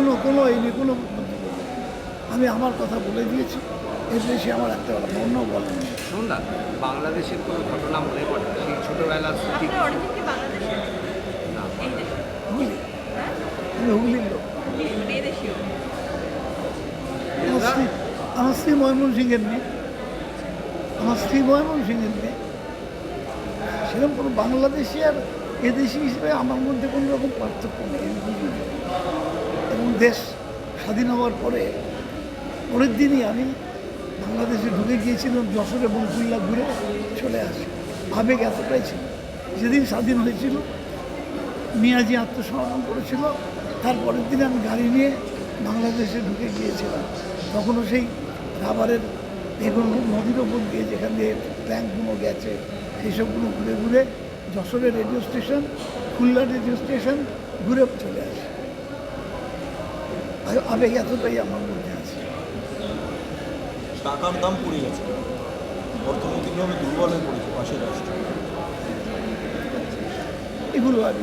কোনো কোনো এই নিয়ে কোনো আমি আমার কথা বলে দিয়েছি। এর বেশি আমার একটা কথা অন্য বলেন সন্ধ্যা বাংলাদেশের কোনো ঘটনা মনে পড়ে সেই ছোটোবেলা স্মৃতি না। হুগলি। হ্যাঁ? আমি হুগলির লোক। আমার স্ত্রী ময়মন সিংয়ের মেয়ে। আমার স্ত্রী ময়মন সিংয়ের মেয়ে। সেরকম কোনো বাংলাদেশি আর এদেশি হিসেবে আমার মধ্যে কোনো রকম পার্থক্য নেই। না। দেশ স্বাধীন হওয়ার পরে, পরের দিনই আমি বাংলাদেশে ঢুকে গিয়েছিলাম, যশোর এবং কুল্লা ঘুরে চলে আসি। আবেগ এতটাই ছিল। যেদিন স্বাধীন হয়েছিল, মিয়াজি আত্মসমর্পণ করেছিল তারপরের দিন আমি গাড়ি নিয়ে বাংলাদেশে ঢুকে গিয়েছিলাম। তখনও সেই রাবারের বেগুন নদীর ওপর দিয়ে যেখান দিয়ে ট্যাঙ্কগুলো গেছে সবগুলো ঘুরে ঘুরে যশোরের radio station Khulna radio station ঘুরে চলে আসে। আবেগ এতটাই আমার মধ্যে আছে। টাকার দাম পড়ে গেছে। অর্থনৈতিকভাবে দুর্বল হয়ে পড়েছে পাশের রাষ্ট্র। এগুলো আমি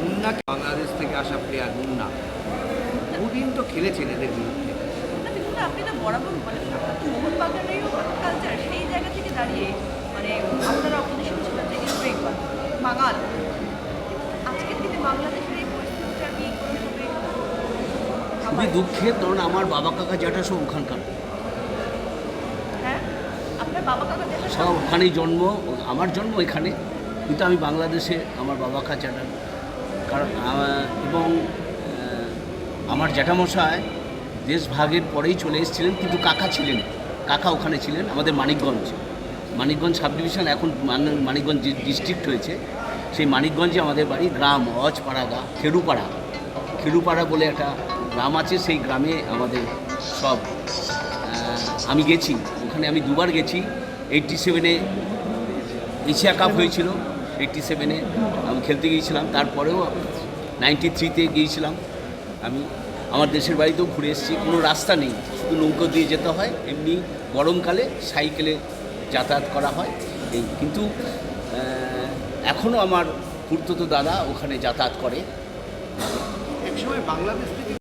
মুন্না বাংলাদেশ থেকে আসা প্লেয়ার মুন্না। দুদিন তো খেলেছেন এদের বিরুদ্ধে। আপনি তো বরাবর বলেন মোহন বাগানেরও কালচার সেই জায়গা থেকে দাঁড়িয়ে মানে আপনারা অপোজিশন ছিলেন যে ইস্ট বেঙ্গল বাঙাল আজকের দিনে বাংলাদেশের এই পরিস্থিতিটা কি কোনোভাবে খুবই দুঃখের কারণ আমার বাবা কাকা যেটা সব ওখানকার। হ্যাঁ? কাকা সব ওখানেই জন্ম আমার জন্ম এখানে। কিন্তু আমি বাংলাদেশে আমার বাবা কাচাটা কারণ এবং আমার জ্যাঠামশাই দেশ ভাগের পরেই চলে এসেছিলেন কিন্তু কাকা ছিলেন। কাকা ওখানে ছিলেন আমাদের মানিকগঞ্জ। মানিকগঞ্জ সাব ডিভিশন এখন মান- মানিকগঞ্জ ডিস্ট্রিক্ট হয়েছে। সেই মানিকগঞ্জে আমাদের বাড়ি গ্রাম অজপাড়া গা খেরুপাড়া। খেরুপাড়া বলে একটা গ্রাম আছে, সেই গ্রামে আমাদের সব আমি গেছি। ওখানে আমি দুবার গেছি। এইটটি সেভেনে এশিয়া কাপ হয়েছিল। এইটটি সেভেনে আমি খেলতে গিয়েছিলাম। তারপরেও নাইনটি থ্রিতে গিয়েছিলাম। আমি আমার দেশের বাড়িতেও ঘুরে এসেছি। কোনো রাস্তা নেই। শুধু নৌকো দিয়ে যেতে হয়। এমনি গরমকালে সাইকেলে যাতায়াত করা হয়। এই কিন্তু এখনও আমার খুড়তো দাদা ওখানে যাতায়াত করে। একসময় বাংলাদেশ থেকে